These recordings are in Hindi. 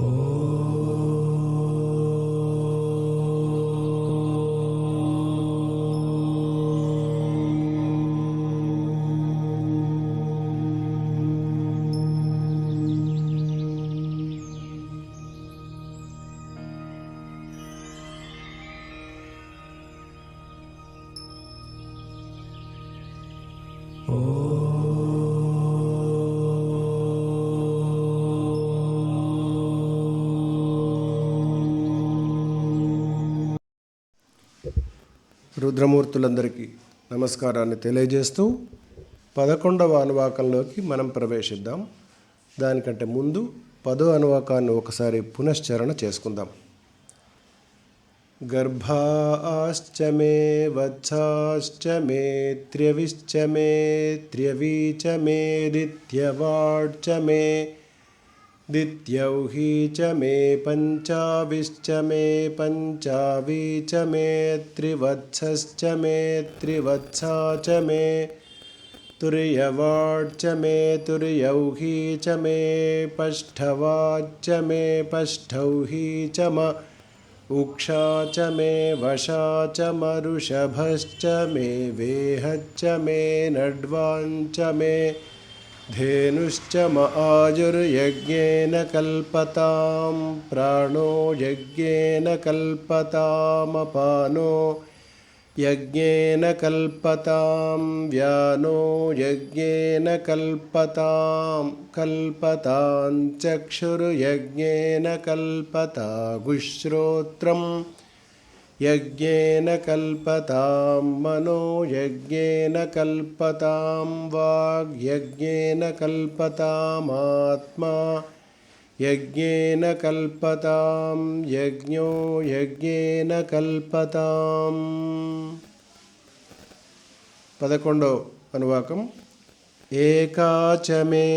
Oh. రుద్రమూర్తులందరికీ నమస్కారాన్ని తెలియజేస్తూ పదకొండవ అనువాకంలోకి మనం ప్రవేశిద్దాం. దానికంటే ముందు పదో అనువాకాన్ని ఒకసారి పునశ్చరణ చేసుకుందాం. గర్భాశ్చ మే వత్సాశ్చ మే త్ర్యవిశ్చ మే త్ర్యవీచ మే దిత్యవాడ్చ మే मे दित्यौही च मे पञ्चाविश्च मे पञ्चावी च मे त्रिवत्सश्च मे त्रिवत्सा च मे तुर्यवाड् च मे तुर्यौही च मे पष्ठवाच्च मे पष्ठौही च म उक्षा च मे वशा च मरुषभश्च मे वेहच्च मे नड्वाञ्च मे धेनुश्च म आयुर्यज्ञेन कल्पतां प्राणो यज्ञेन कल्पतामपानो यज्ञेन कल्पतां व्यानो यज्ञेन कल्पतां कल्पतां चक्षुर्यज्ञेन कल्पतागुश्रोत्रम् यज्ञेन कल्पतां मनो यज्ञेन कल्पतां वाग्यज्ञेन कल्पतामात्मा यज्ञेन कल्पतां यज्ञो यज्ञेन कल्पताम् పదకొండో అనువాకం ఏకాచ మే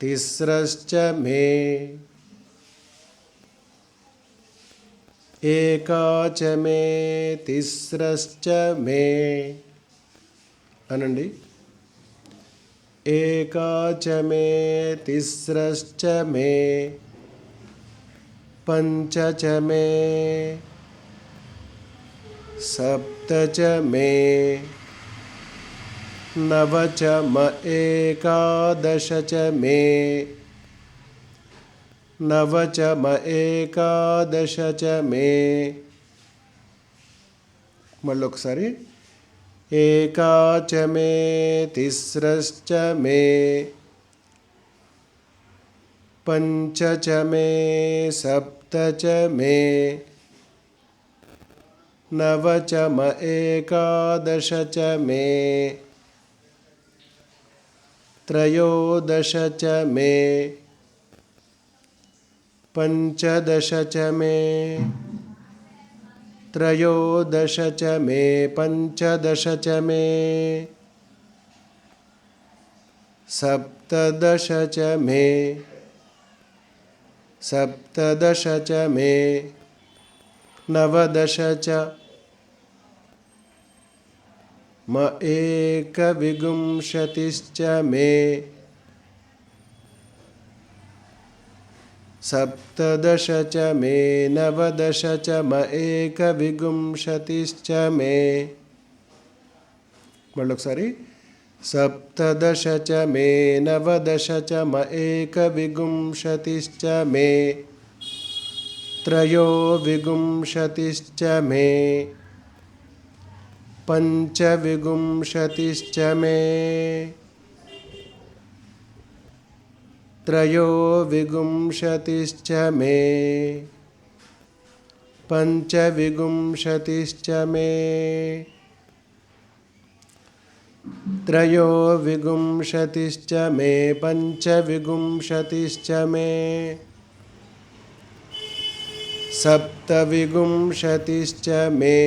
తిస్రశ్చ మే ఏకాచ మే తిస్రశ్చ మే అనండి ఏకాచ మే తిస్రశ్చ మే పంచ చ మే सप्त च मे नव च म एकादश च मे। मल्लोक सारी एका च मे, तिस्रश्च मे। पंच च मे, सप्त च मे। नव च म एकादश च मे। त्रयोदश च मे। पञ्चदश च मे। त्रयोदश च मे, पञ्चदश च मे। सप्तदश च मे। सप्तदश च मे। नवदश च। म एकविंशतिश्च मे। सप्तदश च मे नवदश च म एकविगुंशतिश्च मे। मतलब सारी सप्तदश च मे नवदश च म एकविगुंशतिश्च मे। त्रयो विगुंशतिश्च मे। पञ्चविगुंशतिश्च मे। त्रयोविंशतिश्च मे। पञ्चविंशतिश्च मे। त्रयोविंशतिश्च मे। पञ्चविंशतिश्च मे। सप्तविंशतिश्च मे।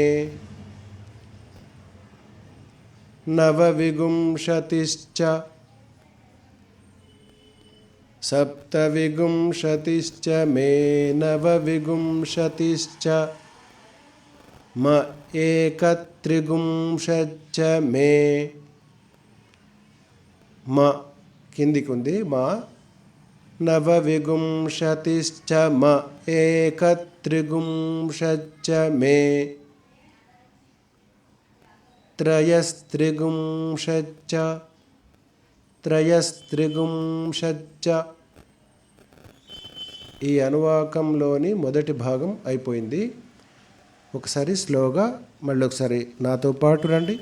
नवविंशतिश्च सप्तविंशतिश्च मे नवविंशतिश्च म एकत्रिंशच्च मे म కిందికి ఉంది మా నవవిగుంశతిశ్చ మ ఏకత్రిగుంశచ్చ మే త్రయస్త్రిగుంశచ్చ త్రయస్త్రిగుంషచ్చ ఈ అనువాకంలోని మొదటి భాగం అయిపోయింది. ఒకసారి స్లోగా మళ్ళీ ఒకసారి నాతో పాటు రండి.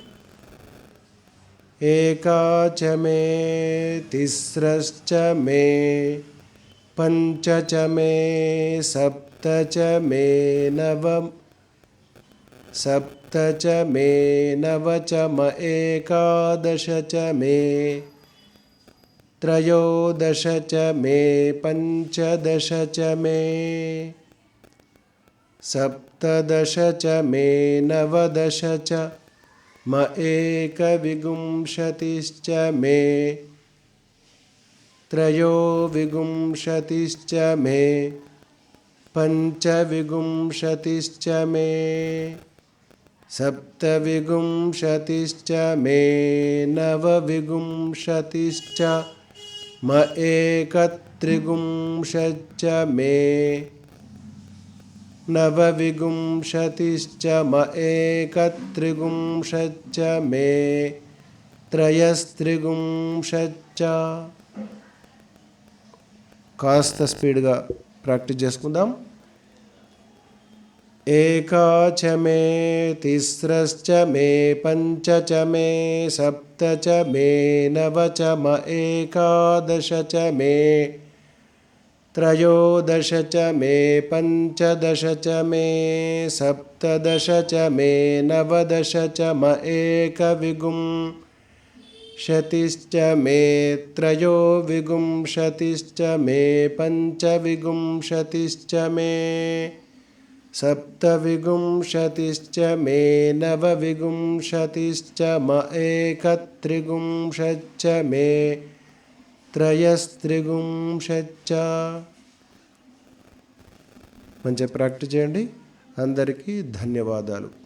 ఏకాచ మే తిస్రశ్చ మే పంచచ మే సప్తచ మే నవం. सप्त च मे మ ఏకాదశ చ మే. त्रयोदश च मे, पञ्चदश च मे। सप्तदश च मे, नवदश च। म एकविंशतिश्च मे। त्रयोविंशतिश्च मे। पञ्चविंशतिश्च मे। सप्तविंशतिश्च मे, नवविंशतिश्च। म एकत्रिगुंशच्च मे नवविंशतिश्च म एकत्रिगुंशच्च मे త్రయస్త్రిగుంశచ్చ కాస్త స్పీడ్గా ప్రాక్టీస్ చేసుకుందాం एका च मे तिस्रश्च मे पञ्च च मे सप्त च मे नव च म एकादश च मे, त्रयोदश च मे, पञ्चदश च मे, सप्तदश च मे, नवदश च म एकविंशतिश्च मे त्रयोविंशतिश्च मे पञ्चविंशतिश्च मे। सप्तविंशतिश्च मे नवविंशतिश्च म एकत्रिंशच्च मे త్రయస్త్రిగుంశచ్చ మంచిగా ప్రాక్టీస్ చేయండి అందరికీ ధన్యవాదాలు